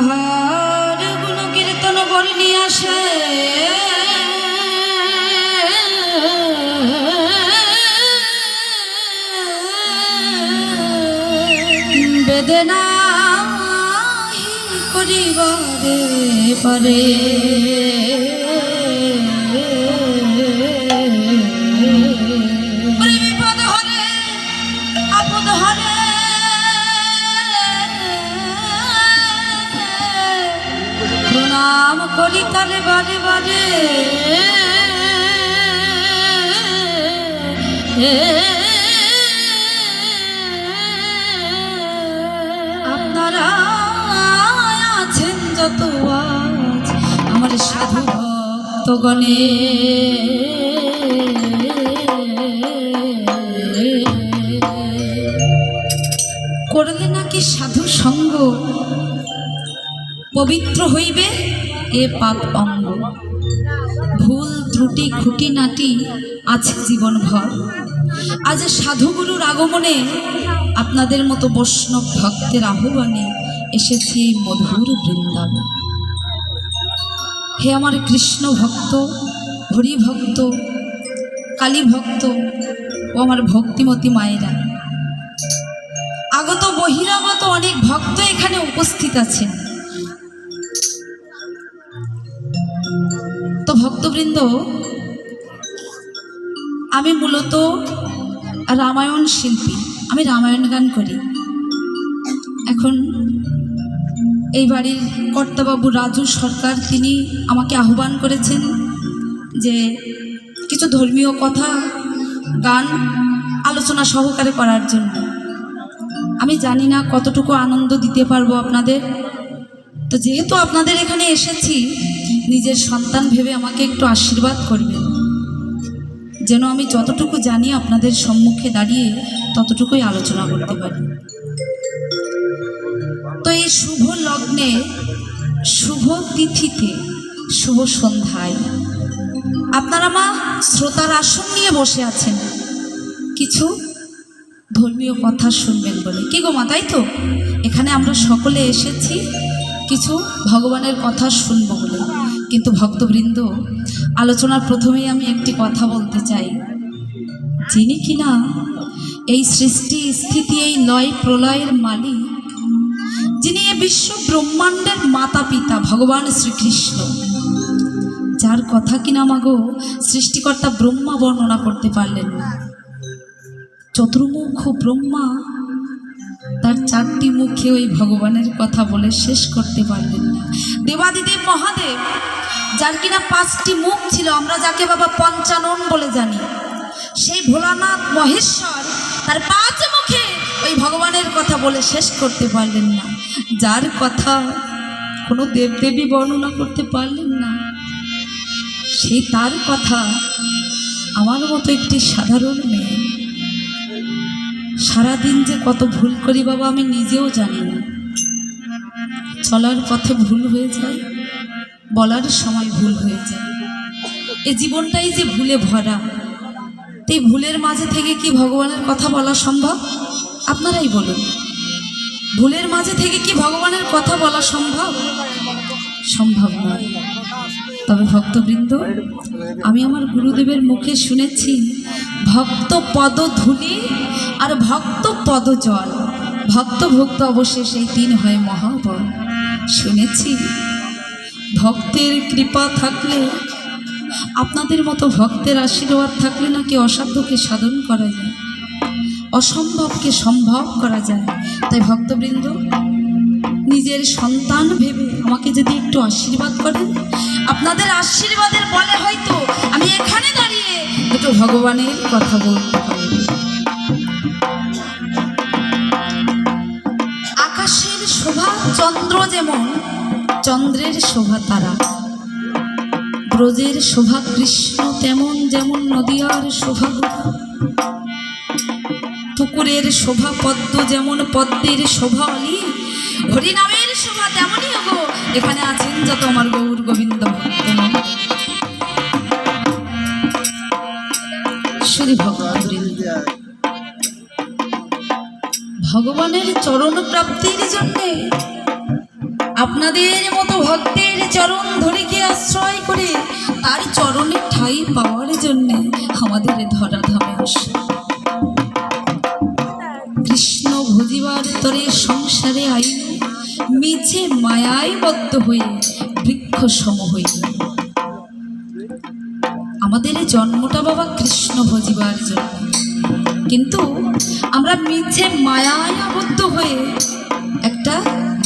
যাহার গুণ কীর্তন বর্ণি আসে। বেদনা করিবারে পারে। করি তারে বারে বারে। আমার সাধু করলে নাকি সাধু সঙ্গ পবিত্র হইবে? এ পাপ অঙ্গ। ভুল, ত্রুটি খুঁটি নাটি আছে জীবনভর। আজ সাধুগুরুর আগমনে আপনাদের মতো বৈষ্ণব ভক্তের আহ্বানে এসেছি এই মধুর বৃন্দাবন। হে আমার কৃষ্ণ ভক্ত, হরি ভক্ত, কালী ভক্ত ও আমার ভক্তিমতী মায়েরা, আগত বহিরাগত অনেক ভক্ত এখানে উপস্থিত আছেন। ভক্তবৃন্দ আমি মূলত রামায়ণ শিল্পী। আমি রামায়ণ গান করি। এখন এই বাড়ির কর্তাবাবু রাজু সরকার, তিনি আমাকে আহ্বান করেছেন যে কিছু ধর্মীয় কথা, গান আলোচনা সহকারে করার জন্য। আমি জানি না কতটুকু আনন্দ দিতে পারব আপনাদের। তো যেহেতু আপনাদের এখানে এসেছি নিজের সন্তান ভেবে আমাকে একটু আশীর্বাদ করবেন। যেন আমি যতটুকু জানি আপনাদের সম্মুখে দাঁড়িয়ে ততটুকুই আলোচনা করতে পারি। তো এই শুভ লগ্নে, শুভ তিথিতে, শুভ সন্ধ্যায় আপনারা মা শ্রোতার আসন নিয়ে বসে আছেন। কিছু ধর্মীয় কথা শুনবেন বলে। কি গো মা, তাই তো? এখানে আমরা সকলে এসেছি, কিছু ভগবানের কথা শুনব বলে। কিন্তু ভক্তবৃন্দ, আলোচনার প্রথমেই আমি একটি কথা বলতে চাই। যিনি কিনা এই সৃষ্টি স্থিতি, এই লয় প্রলয়ের মালিক, যিনি এ বিশ্ব ব্রহ্মাণ্ডের মাতা পিতা ভগবান শ্রীকৃষ্ণ, যার কথা কিনা মাগো সৃষ্টিকর্তা ব্রহ্মা বর্ণনা করতে পারলেন না। চতুর্মুখ ব্রহ্মা তার চারটি মুখে ওই ভগবানের কথা বলে শেষ করতে পারলেন দেবাদিদেব মহাদেব, যার কিনা পাঁচটি মুখ ছিল, আমরা যাকে বাবা পঞ্চানন বলে জানি। সেই ভোলানাথ মহেশ্বর তার পাঁচ মুখে ওই ভগবানের কথা বলে শেষ করতে পারলেন না। যার কথা কোনো দেবদেবী বর্ণনা করতে পারলেন না সেই তার কথা আমার মতো একটি সাধারণ মেয়ে। সারাদিন যে কত ভুল করি বাবা আমি নিজেও জানি না। চলার পথে ভুল হয়ে যায়, বলার সময় ভুল হয়ে যায়। এ জীবনটাই যে ভুলে ভরা এই ভুলের মাঝে থেকে কি ভগবানের কথা বলা সম্ভব? আপনারাই বলুন। ভুলের মাঝে থেকে কি ভগবানের কথা বলা সম্ভব? সম্ভব নয়। তবে ভক্তবৃন্দ, আমি আমার গুরুদেবের মুখে শুনেছি, ভক্ত পদ ধুলি আর ভক্ত পদ জল। ভক্ত ভক্ত অবশেষে এই তিন হয় মহাবল শুনেছি। ভক্তের কৃপা থাকলে, আপনাদের মতো ভক্তের আশীর্বাদ থাকলে নাকি অসাধ্যকে সাধন করা যায়? অসম্ভবকে সম্ভব করা যায়। তাই ভক্তবৃন্দ, নিজের সন্তান ভেবে আমাকে যদি একটু আশীর্বাদ করেন। আপনাদের আশীর্বাদের বলে হয়তো আমি এখানে দাঁড়িয়ে দুটো ভগবানের কথা বলতে পারব। শোভা চন্দ্র যেমন, চন্দ্রের শোভা তারা ব্রজের শোভা কৃষ্ণ তেমন যেমন নদিয়ার শোভা। পুকুরের শোভা পদ্ম যেমন পদ্মের শোভা অলি হরিনামের শোভা তেমনই গো এখানে আছেন যত আমার গৌর গোবিন্দ ভক্তগণ। শ্রী ভগবতবৃন্দ ভগবানের চরণ প্রাপ্তির জন্যে, আপনাদের মতো ভক্তের চরণ ধরিকে আশ্রয় করে তার চরণে ঠাই পাওয়ার জন্যে আমাদের ধরাধামে আসে। কৃষ্ণ ভজিবার তরে সংসারে আইন, মিছে মায়ায় বদ্ধ হয়ে বৃক্ষ সম হইল। আমাদের জন্মটা বাবা কৃষ্ণ ভজিবার জন্য। কিন্তু আমরা মিছে মায়ায় আবদ্ধ হয়ে একটা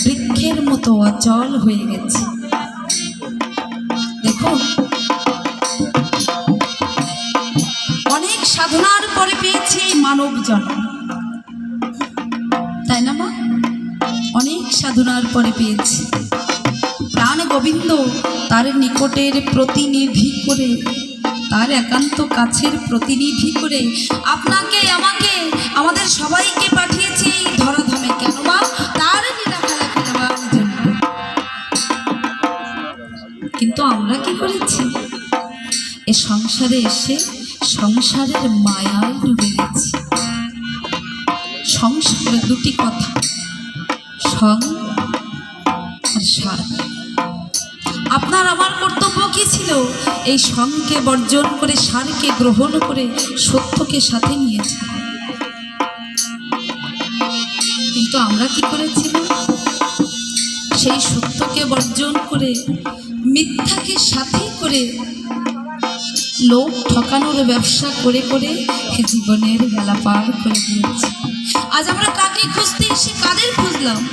বৃক্ষের মতো অচল হয়ে গেছি। দেখুন, অনেক সাধনার পরে পেয়েছি এই মানব জন্ম। তাই না মা? অনেক সাধনার পরে পেয়েছি। প্রাণ গোবিন্দ তার নিকটের প্রতিনিধি করে তার একান্ত কাছের প্রতিনিধি করে আপনাকে, আমাকে, আমাদের সবাইকে পাঠিয়েছে এই ধরাধামে। কেন মা তার কিন্তু আমরা কি করেছি? এ সংসারে এসে সংসারের মায়ায় ডুবে গেছি। সংসারে দুটি কথা, সং আর সার। আপনার আমার কি ছিল? এই সংকে বর্জন করে সারকে গ্রহণ করে সত্যকে সাথে নিয়েছে। কিন্তু আমরা কি করেছিলাম? সেই সত্যকে বর্জন করে মিথ্যাকে সাথে করে লোক ঠকানোর ব্যবসা করে করে জীবনের বেলা পার করে দিয়েছি। আজ আমরা কাকে খুঁজতে এসে কাদের খুঁজলাম?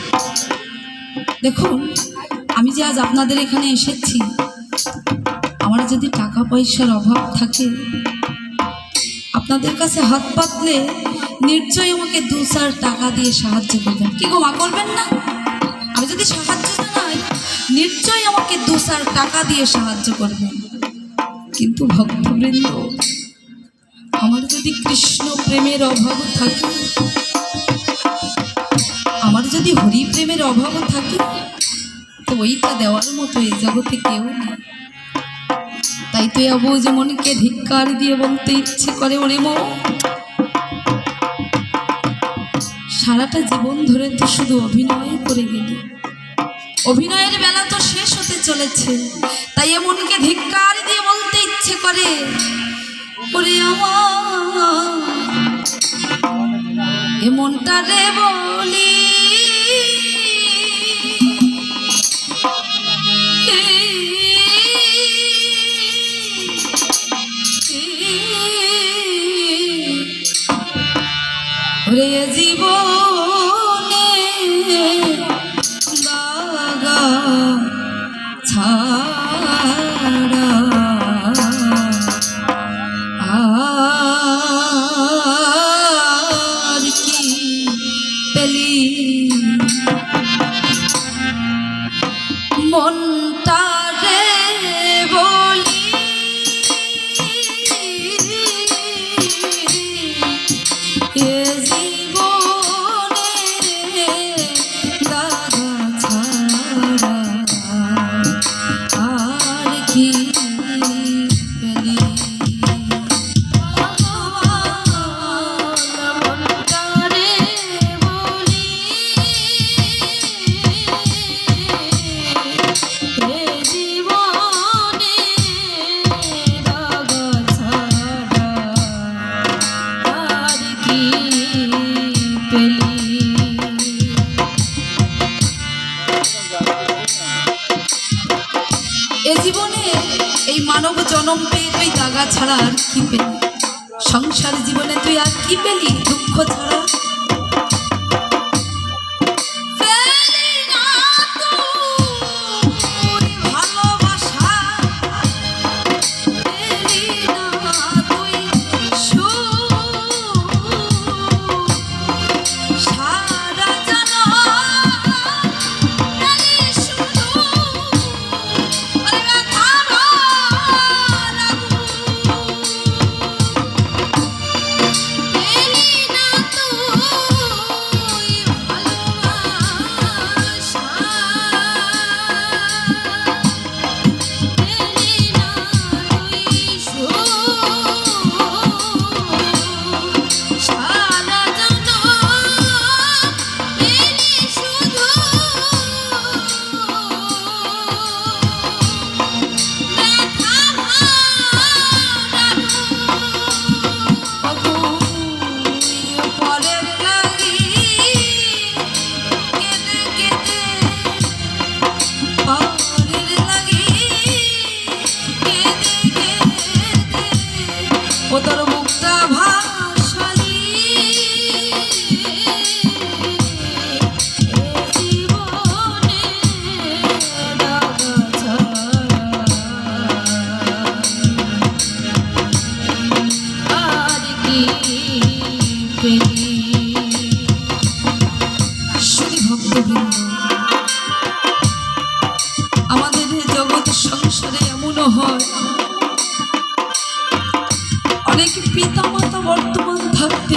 দেখুন, আমি যে আজ আপনাদের এখানে এসেছি আমার যদি টাকা পয়সার অভাব থাকে, আপনাদের কাছে হাত পাতলে নিশ্চয়ই আমাকে দু চার টাকা দিয়ে সাহায্য করবেন। কি গো মা, করবেন না? আমি যদি সাহায্য জানাই নিশ্চয়ই আমাকে দু চার টাকা দিয়ে সাহায্য করবেন। কিন্তু ভক্তবৃন্দ, আমার যদি কৃষ্ণ প্রেমের অভাব থাকে, আমার যদি হরি প্রেমের অভাব থাকে তো ওইটা দেওয়ার মতো, এই জগতে কেউ নেই। তাই তো আবু যে মনকে ধিক্কার দিয়ে বলতে ইচ্ছে করে ওরে মো। সারাটা জীবন ধরে তো শুধু অভিনয় করে গেলি। অভিনয়ের বেলা তো শেষ হতে চলেছে। তাই এমনকে ধিক্কার দিয়ে বলতে ইচ্ছে করে, ওরে আমার এমনটা রে বলি ওরে জীবনে মানব জনম পেয়ে তুই দাগা ছাড়া আর কি পেলি? সংসার জীবনে তুই আর কি পেলি? দুঃখ ছাড়া পিতামাতা বর্তমান থাকতে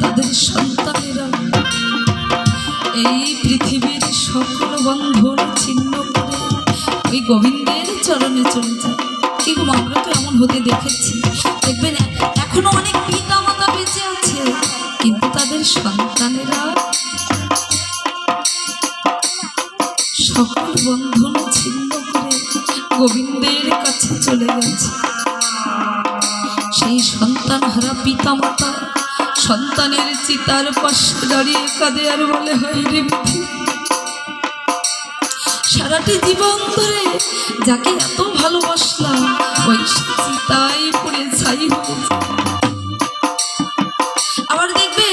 তাদের সন্তানেরা এই পৃথিবীর সকল বন্ধন ছিন্ন গোবিন্দের চরণে চলে যায়। এরকম আমরা তো এমন হতে দেখেছি। দেখবেন, এখনও অনেক পিতামাতা বেঁচে আছে, কিন্তু তাদের সন্তানেরা সকল বন্ধন ছিন্ন করে গোবিন্দের কাছে চলে গেছে। সেই সন্তান হারা পিতা মাতা সন্তানের চিতার পাশে দাঁড়িয়ে কাঁদে আর বলে, হয় রে সারাটি জীবন ধরে যাকে এত ভালোবাসলাম, ওই চিতাই পড়ে ছাই আবার দেখবে,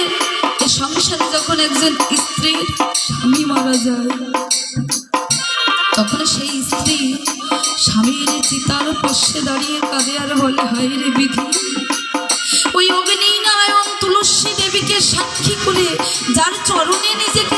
এ সংসারে যখন একজন স্ত্রীর স্বামী মারা যায় পাশে দাঁড়িয়ে কাঁদে আর বলে হাইরে বিধি। ওই অগ্নি নারায়ণ তুলসী দেবীকে সাক্ষী করে যার চরণে নিজেকে